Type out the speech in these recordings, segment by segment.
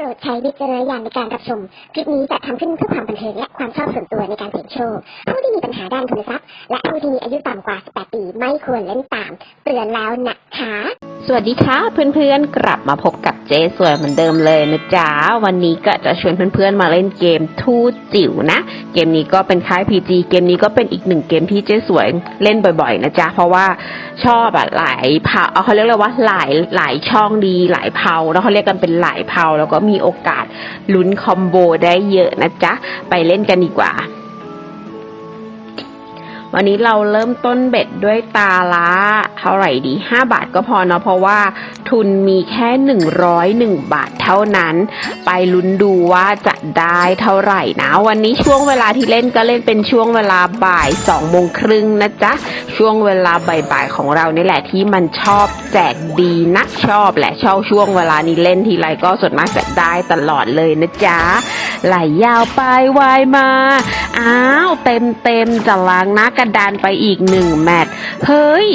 โปรดใช้วิจารณญาณในการรับชม คลิปนี้จะทำขึ้นเพื่อความบันเทิงและความชอบส่วนตัวในการเสี่ยงโชค ผู้ที่มีปัญหาด้านทุนทรัพย์ และผู้ที่มีอายุต่ำกว่า 18 ปีไม่ควรเล่นตาม เตือนแล้วนะคะ สวัสดีค่ะเพื่อนๆ กลับมาพบกับเจ๊สวยเหมือนเดิมเลยนะจ๊ะ วันนี้ก็จะชวนเพื่อนๆมาเล่นเกมทูจิ๋วนะ เกมนี้ก็เป็นค่าย PG เกมนี้ก็เป็นอีกหนึ่งเกมที่เจ๊สวยเล่นบ่อยๆนะจ๊ะ เพราะว่าชอบอะหลายเผาเอาเขาเรียกเลยว่าหลายหลายช่องดีหลายเผาแล้วเขาเรียกกันเป็นหลายเผาแล้วก็มีโอกาสลุ้นคอมโบได้เยอะนะจ๊ะ ไปเล่นกันดีกว่า วันนี้เราเริ่มต้นเบ็ดด้วยตาละเท่าไหร่ดี 5 บาทก็พอเนาะเพราะว่าทุนมีแค่ 101 บาทเท่านั้น ไปลุ้นดูว่าจะได้เท่าไหร่นะ วันนี้ช่วงเวลาที่เล่นก็เล่นเป็นช่วงเวลาบ่าย2โมงครึ่งนะจ๊ะ ช่วงเวลาบ่ายๆของเรานี่แหละที่มันชอบแจกดีนักชอบแหละชอบช่วงเวลานี้เล่นทีไรก็ส่วนมากจะได้ตลอดเลยนะจ๊ะ ไหลยาวไปวายมา อ้าว เต็มเต็มๆจะล้างหน้ากระดานไปอีกหนึ่งแมตช์เฮ้ย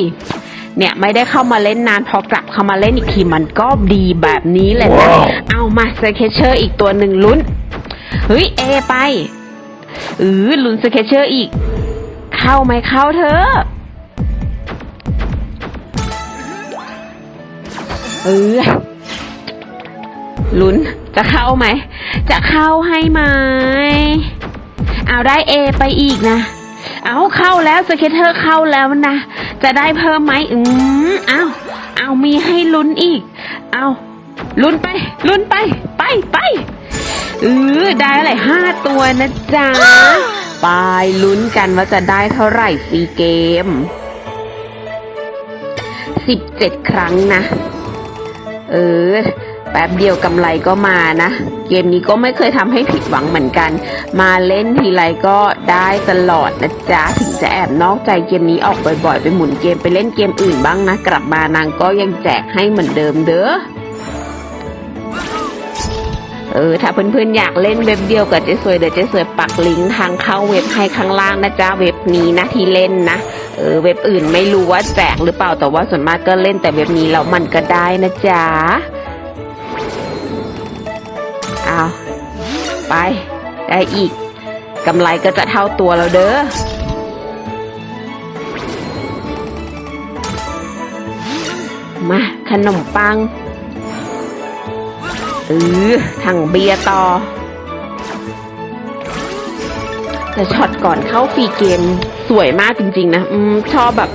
เนี่ยไม่ได้เข้ามาเล่นนานพอกลับเข้ามาเล่นอีกทีมันก็ดีแบบนี้เลยนะ เอามาสเกเชอร์อีกตัวหนึ่งลุ้น เฮ้ยเอไปเออลุ้นสเกเชอร์อีก เข้าไหมเข้าเธอะเออลุ้นจะเข้าไหม จะเข้าให้ไหมเอาได้เอไปอีกนะ เอาเข้าแล้วสเก็ตเตอร์เข้าแล้วนะ จะได้เพิ่มไหมอืมเอาเอามีให้ลุ้นอีก เอาลุ้นไป ลุ้นไป ไปไปเออได้อะไรห้าตัวนะจ๊ะไปลุ้นกันว่าจะได้เท่าไหร่ฟรีเกมสิบเจ็ดครั้งนะ เออ แป๊บเดียวกำไรก็มานะ เกมนี้ก็ไม่เคยทำให้ผิดหวังเหมือนกัน มาเล่นทีไรก็ได้ตลอดนะจ๊ะ ถึงจะแอบนอกใจเกมนี้ออกบ่อยๆ ไปหมุนเกมไปเล่นเกมอื่นบ้างนะ กลับมานางก็ยังแจกให้เหมือนเดิมเด้อเออถ้าเพื่อนๆอยากเล่นเว็บเดียวกับเจ๊สวยเดี๋ยวเจ๊สวยปักลิงก์ทางเข้าเว็บให้ข้างล่างนะจ๊ะเว็บนี้นะที่เล่นนะเออเว็บอื่นไม่รู้ว่าแจกหรือเปล่าแต่ว่าส่วนมากก็เล่นแต่เว็บนี้แล้วมันก็ได้นะจ๊ะ เอาไปได้อีกกำไรก็จะเท่าตัวแล้วเด้อมาขนมปังเออถังเบียร์ต่อ แต่ช็อตก่อนเข้าฟรีเกมสวยมากจริงๆนะอืมชอบแบบ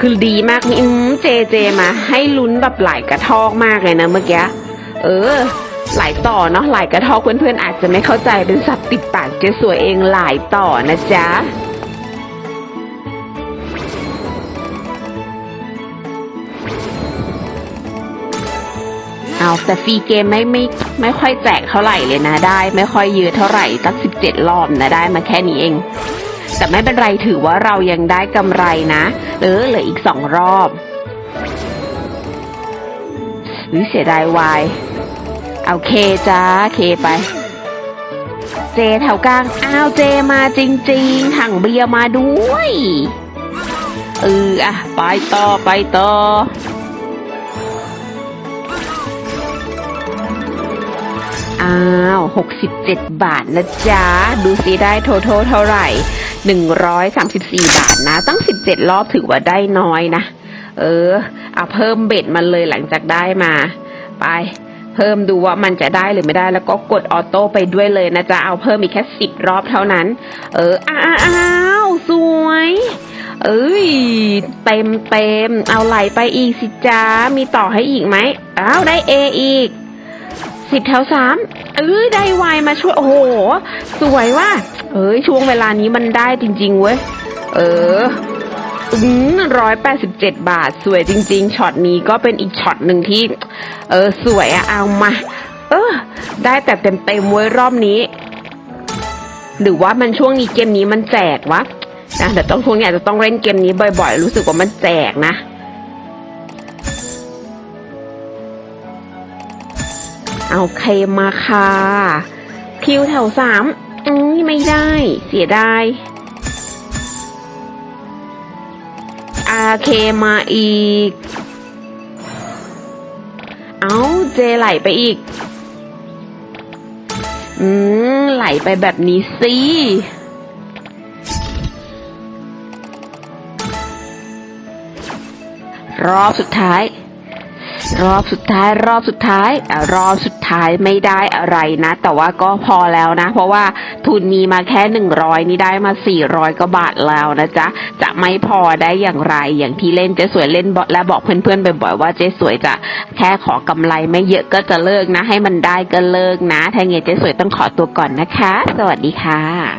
คือดีมากมีอืมเจเจมา ให้ลุ้นแบบหลายกระทอกมากเลยนะเมื่อกี้ เออ หลายต่อเนาะหลายกระทอกเพื่อนๆอาจจะไม่เข้าใจเป็นศัพท์ติดปากเจ๊สวยเองหลายต่อนะจ๊ะเอาแต่ฟรีเกมไม่ไม่ไม่ค่อยแจกเท่าไหร่เลยนะได้ ไม่ค่อยเยอะเท่าไหร่สักสิบเจ็ดรอบนะได้มาแค่นี้เอง แต่ไม่เป็นไรถือว่าเรายังได้กำไรนะเออเหลืออีกสองรอบหรือเสียดายวาย เอาเคจ้าเคไป เจแถวกลาง อ้าวเจมาจริง ๆ ถังเบียร์มาด้วยเอออะไปต่อไปต่ออ้าวหกสิบเจ็ดบาทนะจ๊ะ ดูสิได้โทโทเท่าไหร่หนึ่งร้อยสามสิบสี่บาทนะ ตั้งสิบเจ็ดรอบถือว่าได้น้อยนะ เออ เอาเพิ่มเบ็ดมันเลยหลังจากได้มา ไป เพิ่มดูว่ามันจะได้หรือไม่ได้ แล้วก็กดออโต้ไปด้วยเลยนะจ๊ะเอาเพิ่มอีกแค่สิบรอบเท่านั้น เอออ้าวอ้าวสวย เอ้ยเต็มเต็มเอาไหลไปอีกสิจ้ามีต่อให้อีกไหมอ้าวได้เออีกสิบแถวสามเอ้ยได้วายมาช่วยโอ้โห สวยว่ะเอ้ยช่วงเวลานี้มันได้จริง ๆ เว้ย เออ ร้อยแปดสิบเจ็ดบาท สวยจริง ๆช็อตนี้ก็เป็นอีกช็อตหนึ่งที่ เออ สวยอะเอามา เออ ได้แต่เต็มเต็มๆเว้ยรอบนี้ หรือว่ามันช่วงนี้เกมนี้มันแจกวะนะแต่ต้องช่วงนี้อาจจะต้องเล่นเกมนี้บ่อยๆ รู้สึกว่ามันแจกนะเอาเคมาค่ะคิวแถวสามอืมไม่ได้ เสียดาย อาเคมาอีก เอาเจไหลไปอีก อืม ไหลไปแบบนี้สิรอบสุดท้าย รอบสุดท้ายรอบสุดท้ายอรอบสุดท้ายไม่ได้อะไรนะ แต่ว่าก็พอแล้วนะ เพราะว่าทุนมีมาแค่หนึ่งร้อยนี่ได้มาสี่ร้อยกว่าบาทแล้วนะจ๊ะจะไม่พอได้อย่างไรอย่างที่เล่นเจ๊สวยเล่นและบอกเพื่อนๆบ่อยๆว่าเจ๊สวยจะแค่ขอกำไรไม่เยอะก็จะเลิกนะ ให้มันได้ก็เลิกนะถ้าไงเจ๊สวยต้องขอตัวก่อนนะคะ สวัสดีค่ะ